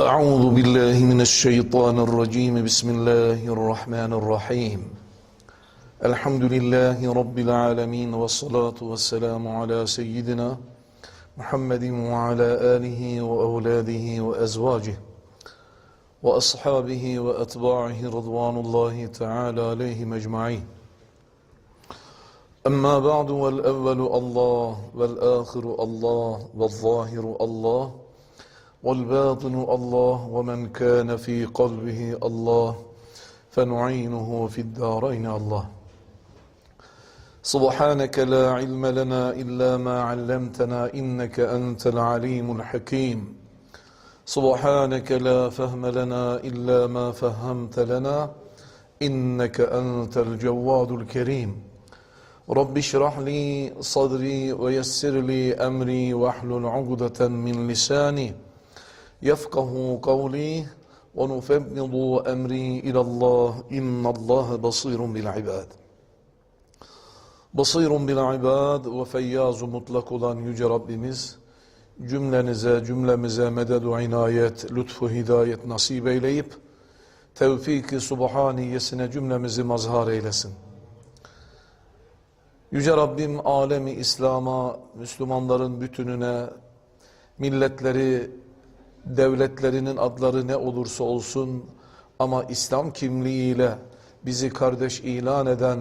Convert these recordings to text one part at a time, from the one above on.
أعوذ بالله من الشيطان الرجيم. بسم الله الرحمن الرحيم. الحمد لله رب العالمين والصلاة والسلام على سيدنا محمد وعلى آله وأولاده وأزواجه وأصحابه وأتباعه رضوان الله تعالى عليهم أجمعين. أما بعد والأول الله والآخر الله والظاهر الله. والباطن الله ومن كان في قلبه الله فنعينه في الدارين الله. سبحانك لا علم لنا إلا ما علمتنا إنك أنت العليم الحكيم. سبحانك لا فهم لنا إلا ما فهمت لنا إنك أنت الجواد الكريم. رب اشرح لي صدري ويسر لي أمري واحلل عقدة من لساني يفقه قولي ونفوض أمري إلى الله إن الله بصير بالعباد Basirun bil ibad ve feyyaz mutlak olan Yüce Rabbimiz cümlenize, cümlemize mededu inayet, lütfu hidayet nasip eyleyip tevfik-i subhaniyesine cümlemizi mazhar eylesin. Yüce Rabbim alemi İslam'a, Müslümanların bütününe, milletleri, devletlerinin adları ne olursa olsun ama İslam kimliğiyle bizi kardeş ilan eden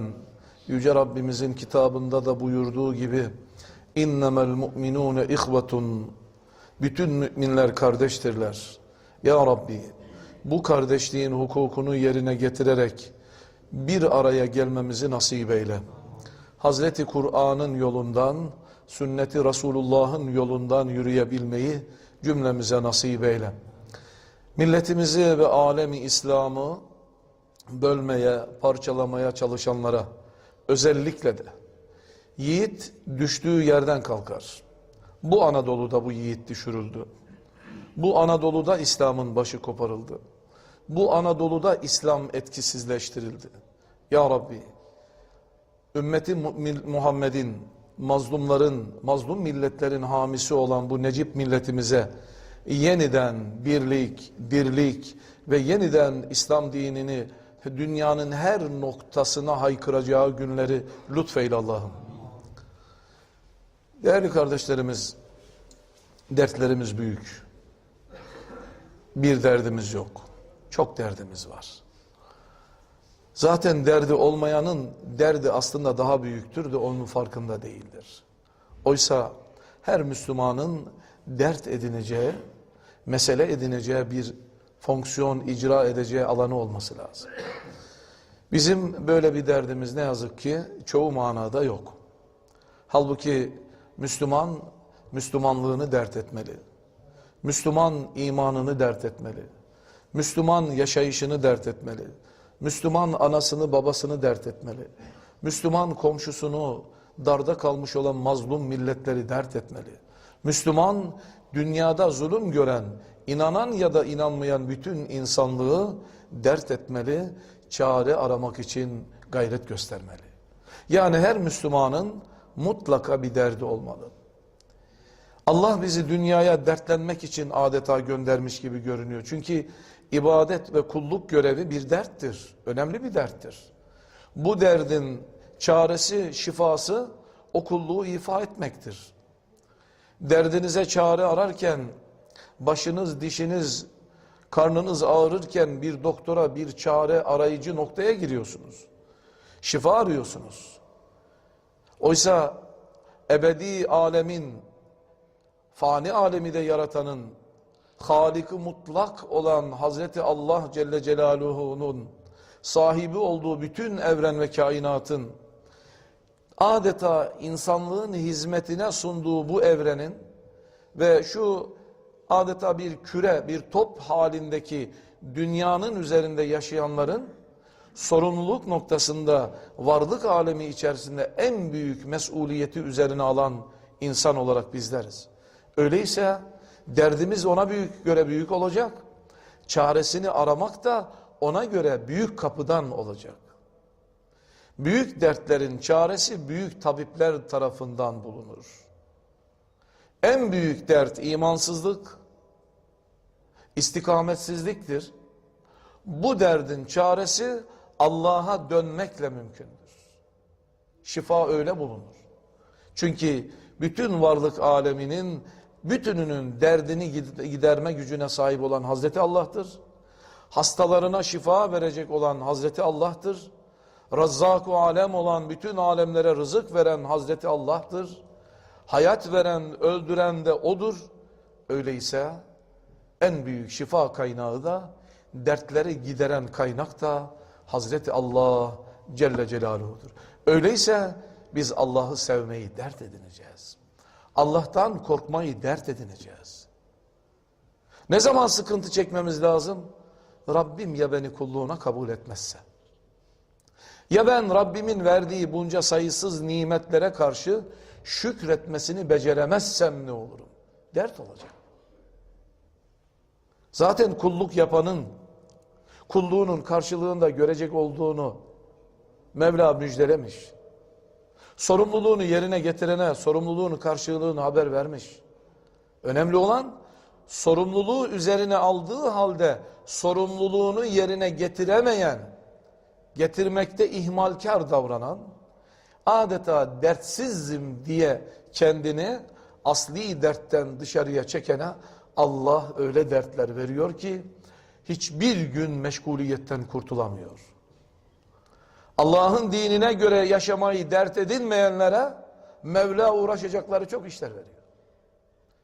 Yüce Rabbimizin kitabında da buyurduğu gibi innemel mu'minune ihvetun bütün müminler kardeştirler. Ya Rabbi bu kardeşliğin hukukunu yerine getirerek bir araya gelmemizi nasip eyle. Hazreti Kur'an'ın yolundan, sünneti Resulullah'ın yolundan yürüyebilmeyi cümlemize nasip eyle. Milletimizi ve alemi İslam'ı bölmeye, parçalamaya çalışanlara özellikle de yiğit düştüğü yerden kalkar. Bu Anadolu'da bu yiğit düşürüldü. Bu Anadolu'da İslam'ın başı koparıldı. Bu Anadolu'da İslam etkisizleştirildi. Ya Rabbi, ümmeti Muhammed'in, mazlumların, mazlum milletlerin hamisi olan bu Necip milletimize yeniden birlik, dirlik ve yeniden İslam dinini dünyanın her noktasına haykıracağı günleri lütfeyle Allah'ım. Değerli kardeşlerimiz, dertlerimiz büyük. Bir derdimiz yok. Çok derdimiz var. Zaten derdi olmayanın derdi aslında daha büyüktür de onun farkında değildir. Oysa her Müslümanın dert edineceği, mesele edineceği bir fonksiyon icra edeceği alanı olması lazım. Bizim böyle bir derdimiz ne yazık ki çoğu manada yok. Halbuki Müslüman, Müslümanlığını dert etmeli. Müslüman imanını dert etmeli. Müslüman yaşayışını dert etmeli. Müslüman anasını babasını dert etmeli. Müslüman komşusunu darda kalmış olan mazlum milletleri dert etmeli. Müslüman dünyada zulüm gören, inanan ya da inanmayan bütün insanlığı dert etmeli, çare aramak için gayret göstermeli. Yani her Müslümanın mutlaka bir derdi olmalı. Allah bizi dünyaya dertlenmek için adeta göndermiş gibi görünüyor. Çünkü ibadet ve kulluk görevi bir derttir. Önemli bir derttir. Bu derdin çaresi, şifası o kulluğu ifa etmektir. Derdinize çare ararken başınız, dişiniz, karnınız ağrırken bir doktora, bir çare arayıcı noktaya giriyorsunuz. Şifa arıyorsunuz. Oysa ebedi alemin, fani alemi de yaratanın, Halik-i mutlak olan Hazreti Allah Celle Celaluhu'nun sahibi olduğu bütün evren ve kainatın adeta insanlığın hizmetine sunduğu bu evrenin ve şu adeta bir küre, bir top halindeki dünyanın üzerinde yaşayanların sorumluluk noktasında varlık alemi içerisinde en büyük mesuliyeti üzerine alan insan olarak bizleriz. Öyleyse derdimiz ona büyük göre büyük olacak. Çaresini aramak da ona göre büyük kapıdan olacak. Büyük dertlerin çaresi büyük tabipler tarafından bulunur. En büyük dert imansızlık, istikametsizliktir. Bu derdin çaresi Allah'a dönmekle mümkündür. Şifa öyle bulunur. Çünkü bütün varlık aleminin bütününün derdini giderme gücüne sahip olan Hazreti Allah'tır. Hastalarına şifa verecek olan Hazreti Allah'tır. Razzak-ı alem olan bütün alemlere rızık veren Hazreti Allah'tır. Hayat veren, öldüren de O'dur. Öyleyse en büyük şifa kaynağı da dertleri gideren kaynak da Hazreti Allah Celle Celaluhu'dur. Öyleyse biz Allah'ı sevmeyi dert edineceğiz. Allah'tan korkmayı dert edineceğiz. Ne zaman sıkıntı çekmemiz lazım? Rabbim ya beni kulluğuna kabul etmezse. Ya ben Rabbimin verdiği bunca sayısız nimetlere karşı şükretmesini beceremezsem ne olurum? Dert olacak. Zaten kulluk yapanın kulluğunun karşılığında görecek olduğunu Mevla müjdelemiş. Sorumluluğunu yerine getirene sorumluluğunu karşılığını haber vermiş. Önemli olan sorumluluğu üzerine aldığı halde sorumluluğunu yerine getiremeyen, getirmekte ihmalkar davranan, adeta dertsizim diye kendini asli dertten dışarıya çekene Allah öyle dertler veriyor ki hiçbir gün meşguliyetten kurtulamıyor. Allah'ın dinine göre yaşamayı dert edinmeyenlere Mevla uğraşacakları çok işler veriyor.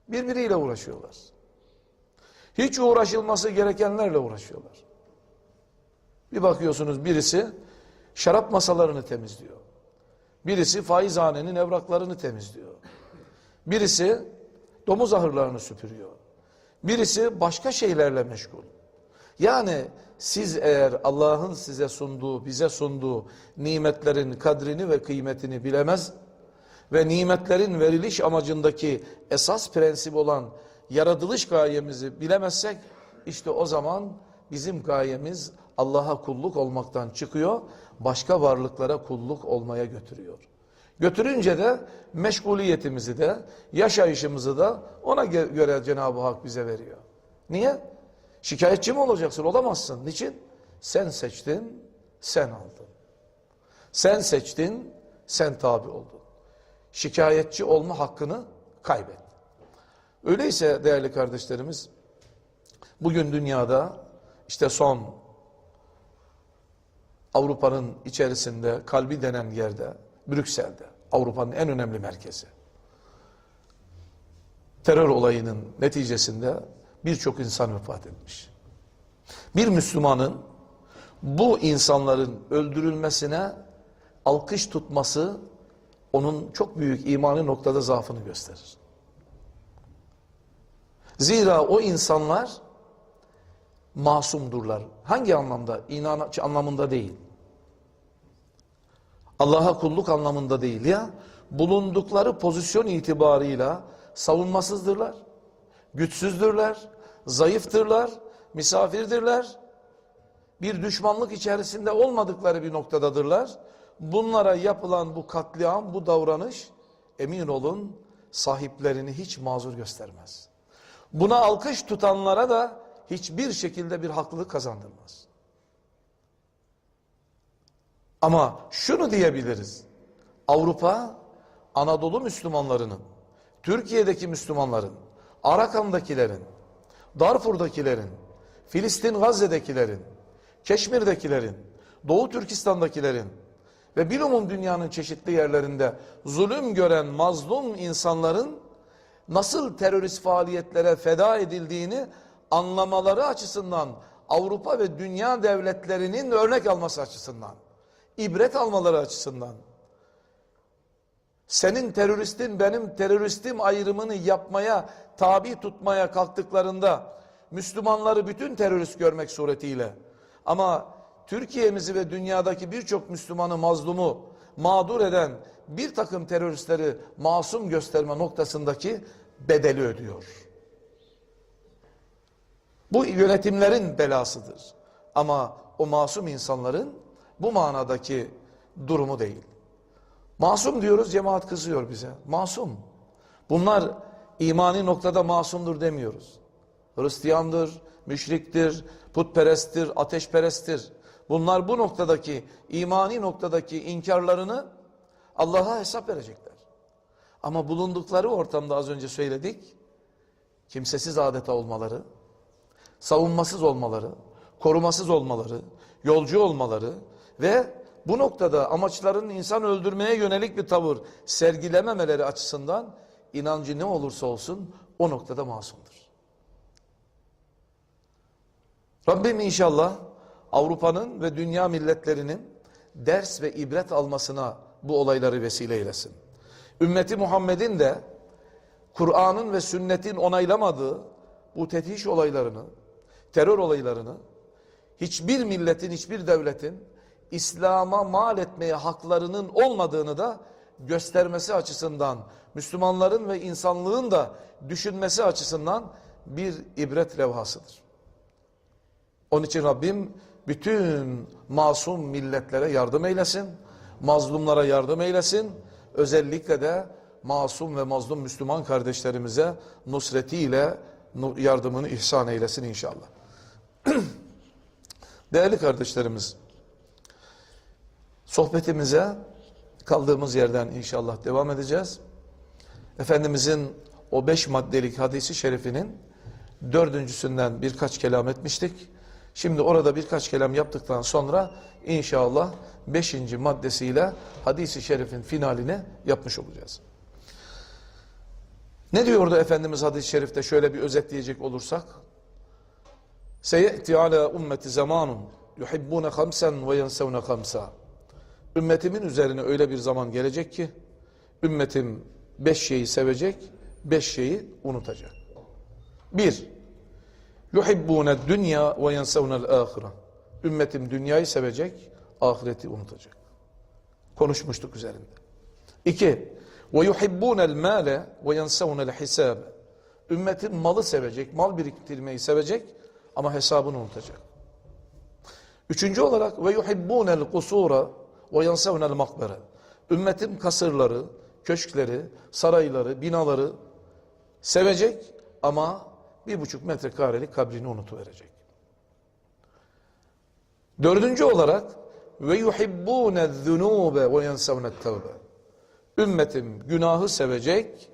Birbiriyle uğraşıyorlar. Hiç uğraşılması gerekenlerle uğraşıyorlar. Bir bakıyorsunuz birisi şarap masalarını temizliyor. Birisi faizhanenin evraklarını temizliyor. Birisi domuz ahırlarını süpürüyor. Birisi başka şeylerle meşgul. Yani siz eğer Allah'ın size sunduğu, bize sunduğu nimetlerin kadrini ve kıymetini bilemez ve nimetlerin veriliş amacındaki esas prensip olan yaratılış gayemizi bilemezsek işte o zaman bizim gayemiz Allah'a kulluk olmaktan çıkıyor, başka varlıklara kulluk olmaya götürüyor. Götürünce de meşguliyetimizi de, yaşayışımızı da ona göre Cenab-ı Hak bize veriyor. Niye? Şikayetçi mi olacaksın? Olamazsın. Niçin? Sen seçtin, sen aldın. Sen seçtin, sen tabi oldun. Şikayetçi olma hakkını kaybettin. Öyleyse değerli kardeşlerimiz, bugün dünyada işte son Avrupa'nın içerisinde kalbi denen yerde, Brüksel'de, Avrupa'nın en önemli merkezi. Terör olayının neticesinde birçok insan vefat etmiş. Bir Müslümanın bu insanların öldürülmesine alkış tutması onun çok büyük imani noktada zaafını gösterir. Zira o insanlar masumdurlar. Hangi anlamda? İnanç anlamında değil. Allah'a kulluk anlamında değil ya. Bulundukları pozisyon itibarıyla savunmasızdırlar. Güçsüzdürler, zayıftırlar, misafirdirler. Bir düşmanlık içerisinde olmadıkları bir noktadadırlar. Bunlara yapılan bu katliam, bu davranış emin olun sahiplerini hiç mazur göstermez. Buna alkış tutanlara da hiçbir şekilde bir haklılık kazandırmaz. Ama şunu diyebiliriz. Avrupa Anadolu Müslümanlarının, Türkiye'deki Müslümanların, Arakan'dakilerin, Darfur'dakilerin, Filistin Gazze'dekilerin, Keşmir'dekilerin, Doğu Türkistan'dakilerin ve bilumum dünyanın çeşitli yerlerinde zulüm gören mazlum insanların nasıl terörist faaliyetlere feda edildiğini anlamaları açısından Avrupa ve dünya devletlerinin örnek alması açısından, ibret almaları açısından, senin teröristin benim teröristim ayrımını yapmaya, tabi tutmaya kalktıklarında Müslümanları bütün terörist görmek suretiyle ama Türkiye'mizi ve dünyadaki birçok Müslümanı mazlumu mağdur eden bir takım teröristleri masum gösterme noktasındaki bedeli ödüyor. Bu yönetimlerin belasıdır. Ama o masum insanların bu manadaki durumu değil. Masum diyoruz cemaat kızıyor bize. Masum. Bunlar imani noktada masumdur demiyoruz. Hristiyandır, müşriktir, putperesttir, ateşperesttir. Bunlar bu noktadaki, imani noktadaki inkarlarını Allah'a hesap verecekler. Ama bulundukları ortamda az önce söyledik, kimsesiz adeta olmaları, savunmasız olmaları, korumasız olmaları, yolcu olmaları ve bu noktada amaçlarının insan öldürmeye yönelik bir tavır sergilememeleri açısından inancı ne olursa olsun o noktada masumdur. Rabbim inşallah Avrupa'nın ve dünya milletlerinin ders ve ibret almasına bu olayları vesile eylesin. Ümmeti Muhammed'in de Kur'an'ın ve sünnetin onaylamadığı bu tetiş olaylarını, terör olaylarını hiçbir milletin, hiçbir devletin İslam'a mal etmeye haklarının olmadığını da göstermesi açısından, Müslümanların ve insanlığın da düşünmesi açısından bir ibret levhasıdır. Onun için Rabbim bütün masum milletlere yardım eylesin, mazlumlara yardım eylesin, özellikle de masum ve mazlum Müslüman kardeşlerimize nusretiyle nu- yardımını ihsan eylesin inşallah. Değerli kardeşlerimiz, sohbetimize kaldığımız yerden inşallah devam edeceğiz. Efendimizin o beş maddelik hadisi şerifinin dördüncüsünden birkaç kelam etmiştik. Şimdi orada birkaç kelam yaptıktan sonra inşallah beşinci maddesiyle hadisi şerifin finalini yapmış olacağız. Ne diyordu Efendimiz hadis-i şerifte şöyle bir özetleyecek olursak? Seye'ti ala ummeti zamanun yuhibbune hamsen ve yensevne hamsa. Ümmetimin üzerine öyle bir zaman gelecek ki ümmetim beş şeyi sevecek, beş şeyi unutacak. Bir, yuhibbune dünya ve yensevnel ahire. Ümmetim dünyayı sevecek, ahireti unutacak. Konuşmuştuk üzerinde. İki, ve yuhibbunel mâle ve yensevnel hisâbe. Ümmetin malı sevecek, mal biriktirmeyi sevecek ama hesabını unutacak. Üçüncü olarak ve yuhibbunel kusura yensevnel makbere. Ümmetin kasırları, köşkleri, sarayları, binaları sevecek ama bir buçuk metrekarelik kabrini unutuverecek. Dördüncü olarak ve yuhibbune zunube ve yensevne tevbe. Ümmetim günahı sevecek,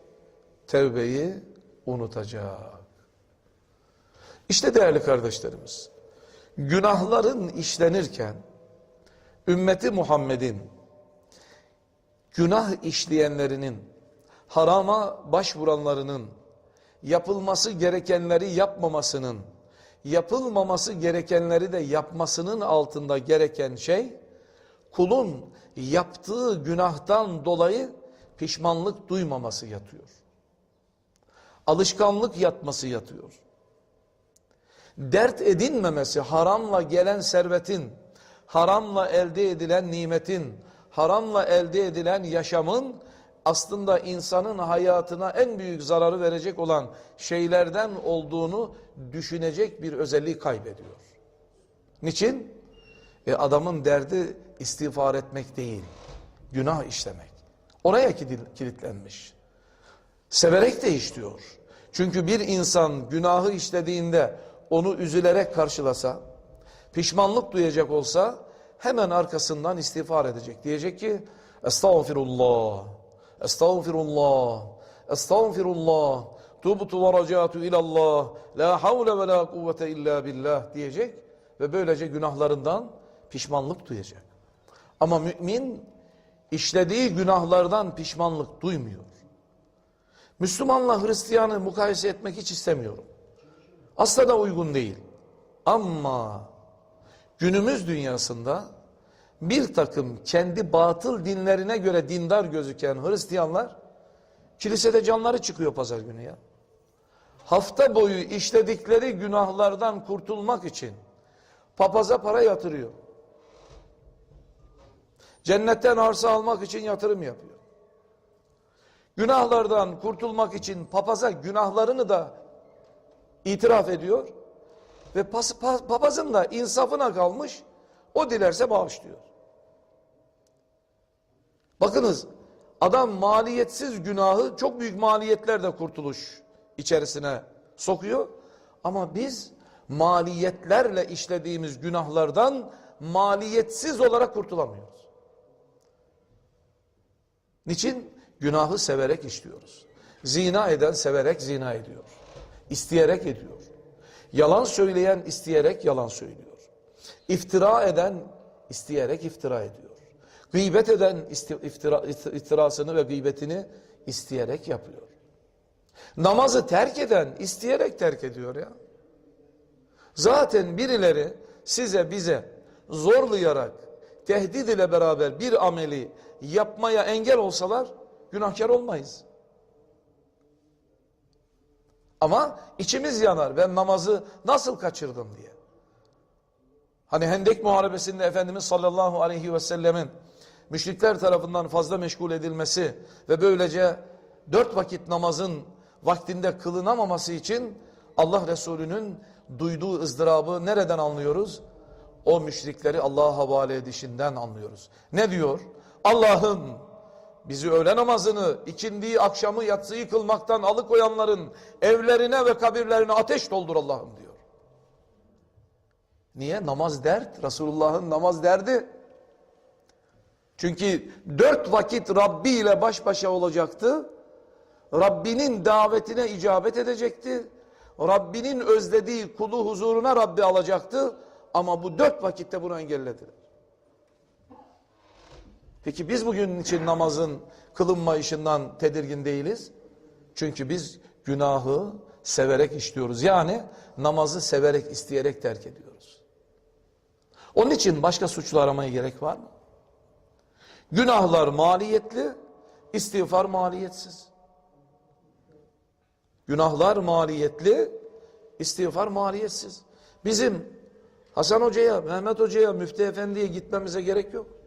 tevbeyi unutacak. İşte değerli kardeşlerimiz, günahların işlenirken ümmeti Muhammed'in günah işleyenlerinin, harama başvuranlarının, yapılması gerekenleri yapmamasının, yapılmaması gerekenleri de yapmasının altında gereken şey, kulun yaptığı günahtan dolayı pişmanlık duymaması yatıyor. Alışkanlık yatması yatıyor. Dert edinmemesi, haramla gelen servetin, haramla elde edilen nimetin, haramla elde edilen yaşamın aslında insanın hayatına en büyük zararı verecek olan şeylerden olduğunu düşünecek bir özelliği kaybediyor. Niçin? E adamın derdi istiğfar etmek değil, günah işlemek. Oraya kili- kilitlenmiş. Severek de işliyor. Çünkü bir insan günahı işlediğinde onu üzülerek karşılasa, pişmanlık duyacak olsa hemen arkasından istiğfar edecek. Diyecek ki Estağfirullah, Estağfirullah, Estağfirullah, Tubtu ve racatu ilallah, La havle ve la kuvvete illa billah diyecek ve böylece günahlarından pişmanlık duyacak. Ama mümin işlediği günahlardan pişmanlık duymuyor. Müslümanla Hristiyanı mukayese etmek hiç istemiyorum. Asla da uygun değil. Ama günümüz dünyasında bir takım kendi batıl dinlerine göre dindar gözüken Hristiyanlar kilisede canları çıkıyor pazar günü ya. Hafta boyu işledikleri günahlardan kurtulmak için papaza para yatırıyor. Cennetten arsa almak için yatırım yapıyor. Günahlardan kurtulmak için papaza günahlarını da itiraf ediyor. Ve pas, pa- papazın da insafına kalmış, o dilerse bağışlıyor. Bakınız, adam maliyetsiz günahı çok büyük maliyetlerle kurtuluş içerisine sokuyor. Ama biz maliyetlerle işlediğimiz günahlardan maliyetsiz olarak kurtulamıyoruz. Niçin? Günahı severek işliyoruz. Zina eden severek zina ediyor. İsteyerek ediyor. Yalan söyleyen isteyerek yalan söylüyor. İftira eden isteyerek iftira ediyor. Gıybet eden iftira, iftirasını ve gıybetini isteyerek yapıyor. Namazı terk eden isteyerek terk ediyor ya. Zaten birileri size bize zorlayarak tehdit ile beraber bir ameli yapmaya engel olsalar günahkar olmayız. Ama içimiz yanar ben namazı nasıl kaçırdım diye. Hani Hendek Muharebesi'nde Efendimiz sallallahu aleyhi ve sellemin müşrikler tarafından fazla meşgul edilmesi ve böylece dört vakit namazın vaktinde kılınamaması için Allah Resulü'nün duyduğu ızdırabı nereden anlıyoruz? O müşrikleri Allah'a havale edişinden anlıyoruz. Ne diyor? Allah'ım bizi öğle namazını, ikindiği akşamı yatsıyı kılmaktan alıkoyanların evlerine ve kabirlerine ateş doldur Allah'ım diyor. Niye? Namaz dert. Resulullah'ın namaz derdi. Çünkü dört vakit Rabbi ile baş başa olacaktı. Rabbinin davetine icabet edecekti. Rabbinin özlediği kulu huzuruna Rabbi alacaktı. Ama bu dört vakitte bunu engellediler. Peki biz bugün için namazın kılınmayışından tedirgin değiliz. Çünkü biz günahı severek işliyoruz. Yani namazı severek, isteyerek terk ediyoruz. Onun için başka suçlu aramaya gerek var mı? Günahlar maliyetli, istiğfar maliyetsiz. Günahlar maliyetli, istiğfar maliyetsiz. Bizim Hasan Hoca'ya, Mehmet Hoca'ya, Müftü Efendi'ye gitmemize gerek yok.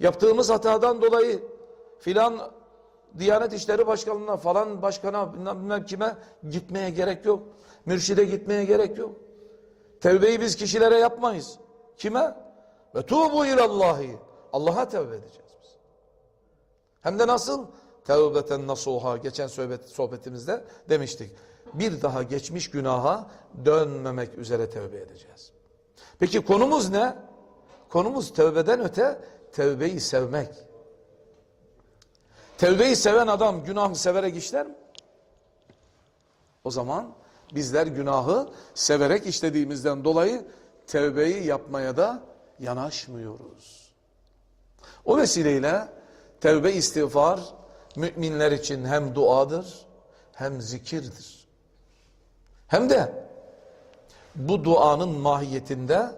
Yaptığımız hatadan dolayı filan Diyanet İşleri Başkanlığı'na falan başkana bilmem kime gitmeye gerek yok. Mürşide gitmeye gerek yok. Tevbeyi biz kişilere yapmayız. Kime? Ve tuğbu ilallahi. Allah'a tevbe edeceğiz biz. Hem de nasıl? Tevbeten nasuha. Geçen sohbet, sohbetimizde demiştik. Bir daha geçmiş günaha dönmemek üzere tevbe edeceğiz. Peki konumuz ne? Konumuz tevbeden öte tevbeyi sevmek. Tevbeyi seven adam günahı severek işler mi? O zaman bizler günahı severek işlediğimizden dolayı tevbeyi yapmaya da yanaşmıyoruz. O vesileyle tevbe istiğfar müminler için hem duadır hem zikirdir. Hem de bu duanın mahiyetinde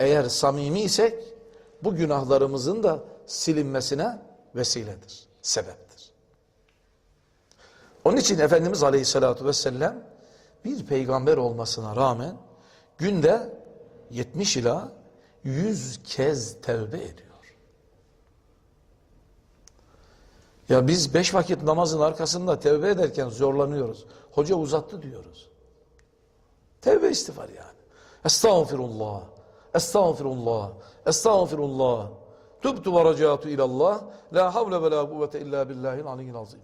eğer samimi isek bu günahlarımızın da silinmesine vesiledir, sebeptir. Onun için Efendimiz Aleyhisselatü Vesselam bir peygamber olmasına rağmen günde 70 ila 100 kez tevbe ediyor. Ya biz beş vakit namazın arkasında tevbe ederken zorlanıyoruz. Hoca uzattı diyoruz. Tevbe istiğfar yani. Estağfirullah. Estağfirullah. Estağfirullah. Tübtü ve racatu ilallah. La havle ve la kuvvete illa billahil aliyyil azim.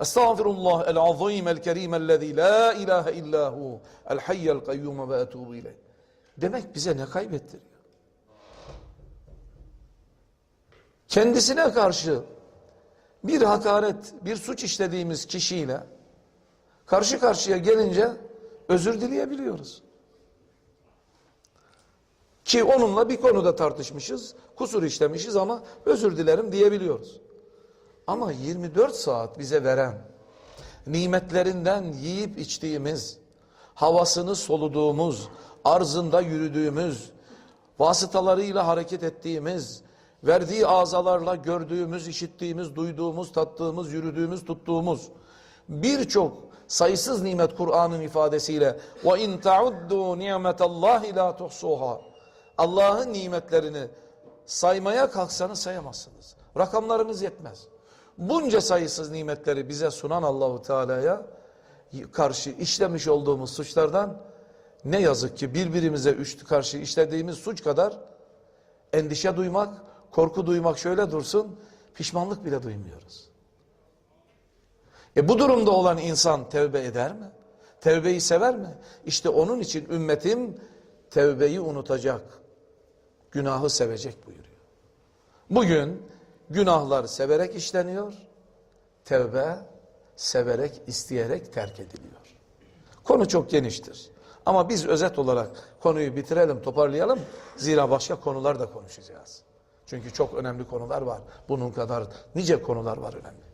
Estağfirullah el azim el kerim ellezî la ilahe illahu el hayyel kayyum ve etubu ileyh. Demek bize ne kaybettiriyor? Kendisine karşı bir hakaret, bir suç işlediğimiz kişiyle karşı karşıya gelince özür dileyebiliyoruz. Ki onunla bir konuda tartışmışız, kusur işlemişiz ama özür dilerim diyebiliyoruz. Ama 24 saat bize veren, nimetlerinden yiyip içtiğimiz, havasını soluduğumuz, arzında yürüdüğümüz, vasıtalarıyla hareket ettiğimiz, verdiği azalarla gördüğümüz, işittiğimiz, duyduğumuz, tattığımız, yürüdüğümüz, tuttuğumuz birçok sayısız nimet Kur'an'ın ifadesiyle ve in tauddu ni'metallahi la tuhsuha. Allah'ın nimetlerini saymaya kalksanız sayamazsınız. Rakamlarınız yetmez. Bunca sayısız nimetleri bize sunan Allahu Teala'ya karşı işlemiş olduğumuz suçlardan ne yazık ki birbirimize üç karşı işlediğimiz suç kadar endişe duymak, korku duymak şöyle dursun, pişmanlık bile duymuyoruz. E bu durumda olan insan tevbe eder mi? Tevbeyi sever mi? İşte onun için ümmetim tevbeyi unutacak. Günahı sevecek buyuruyor. Bugün günahlar severek işleniyor. Tevbe severek, isteyerek terk ediliyor. Konu çok geniştir. Ama biz özet olarak konuyu bitirelim, toparlayalım. Zira başka konular da konuşacağız. Çünkü çok önemli konular var. Bunun kadar nice konular var önemli.